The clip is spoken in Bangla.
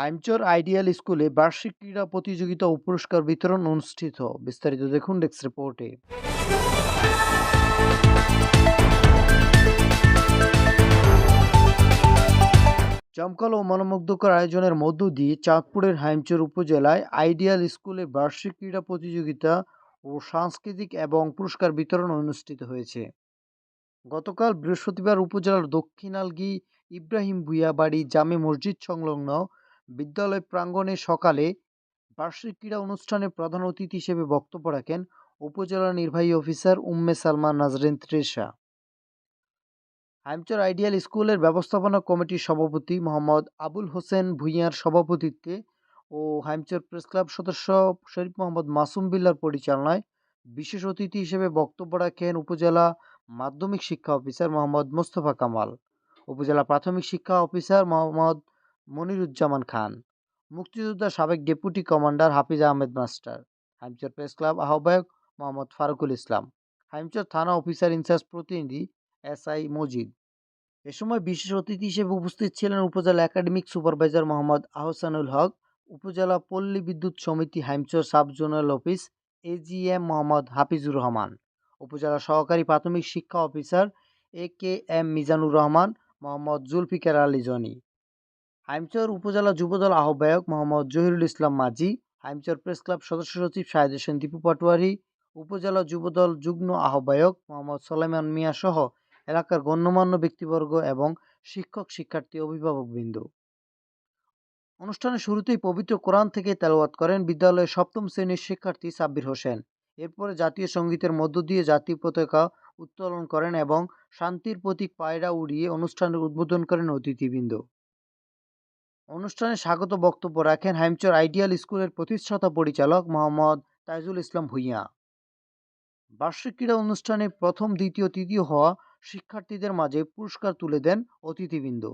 হাইমচর আইডিয়াল স্কুলে বার্ষিক ক্রীড়া প্রতিযোগিতা ও পুরস্কার বিতরণ অনুষ্ঠিত। বিস্তারিত দেখুন ডেস্ক রিপোর্টে। জমকালো ও মনোমুগ্ধকর আয়োজনের মধ্য দিয়ে চাঁদপুরের হাইমচর উপজেলায় আইডিয়াল স্কুলে বার্ষিক ক্রীড়া প্রতিযোগিতা ও সাংস্কৃতিক এবং পুরস্কার বিতরণ অনুষ্ঠিত হয়েছে। গতকাল বৃহস্পতিবার উপজেলার দক্ষিণালগি ইব্রাহিম ভুইয়া বাড়ি জামে মসজিদ সংলগ্ন বিদ্যালয় প্রাঙ্গণে সকালে বার্ষিক ক্রীড়া অনুষ্ঠানে প্রধান অতিথি হিসেবে বক্তব্য রাখেন উপজেলা নির্বাহী অফিসার উম্মে সালমান নাজরিন ত্রেসা হাইমচর আইডিয়াল স্কুলের ব্যবস্থাপনা কমিটির সভাপতি মোহাম্মদ আবুল হোসেন ভুঁইয়ার সভাপতিত্বে ও হাইমচর প্রেস ক্লাব সদস্য শরীফ মোহাম্মদ মাসুম বিল্লার পরিচালনায় বিশেষ অতিথি হিসেবে বক্তব্য রাখেন উপজেলা মাধ্যমিক শিক্ষা অফিসার মোহাম্মদ মোস্তফা কামাল, উপজেলা প্রাথমিক শিক্ষা অফিসার মোহাম্মদ মনিরুজ্জামান খান। মুক্তিযোদ্ধা সাবেক deputy commander Hafiz Ahmed master, Haimchar press club আহ্বায়ক মোহাম্মদ ফারুকুল ইসলাম, হাইমচর থানা অফিসার ইনচার্জ প্রতিনিধি এস আই মজিদ। এ সময় বিশেষ অতিথি হিসেবে উপস্থিত ছিলেন উপজেলা একাডেমিক সুপারভাইজার মোহাম্মদ আহসানুল হক, উপজেলা পল্লী বিদ্যুৎ সমিতি Haimchar sub zonal office AGM Mohammad Hafizur Rahman, উপজেলা সহকারী প্রাথমিক শিক্ষা officer A K M Mizanur Rahman, Mohammad Zulfikar Ali Jony. Haimchar উপজেলা যুবদল আহ্বায়ক মোহাম্মদ জহিরুল ইসলাম মাঝি, হাইমচর প্রেস ক্লাব সদস্য সচিব শাহেদ হোসেন দীপু পাটোয়ারি, উপজেলা যুবদল যুগ্ম আহ্বায়ক মোহাম্মদ সোলাইমান মিয়া সহ এলাকার গণ্যমান্য ব্যক্তিবর্গ এবং শিক্ষক, শিক্ষার্থী, অভিভাবকবৃন্দ। অনুষ্ঠানের শুরুতেই পবিত্র কোরআন থেকে তেলাওয়াত করেন বিদ্যালয়ের সপ্তম শ্রেণির শিক্ষার্থী সাব্বির হোসেন। এরপরে জাতীয় সঙ্গীতের মধ্য দিয়ে জাতীয় পতাকা উত্তোলন করেন এবং শান্তির প্রতীক পায়রা উড়িয়ে অনুষ্ঠানের উদ্বোধন করেন অতিথিবৃন্দ। অনুষ্ঠানে স্বাগত বক্তব্য রাখেন হাইমচর আইডিয়াল স্কুলের প্রতিষ্ঠাতা পরিচালক মোহাম্মদ তাইজুল ইসলাম ভূঁইয়া। বার্ষিক ক্রীড়া অনুষ্ঠানে প্রথম, দ্বিতীয়, তৃতীয় হওয়া শিক্ষার্থীদের মাঝে পুরস্কার তুলে দেন অতিথিবৃন্দ।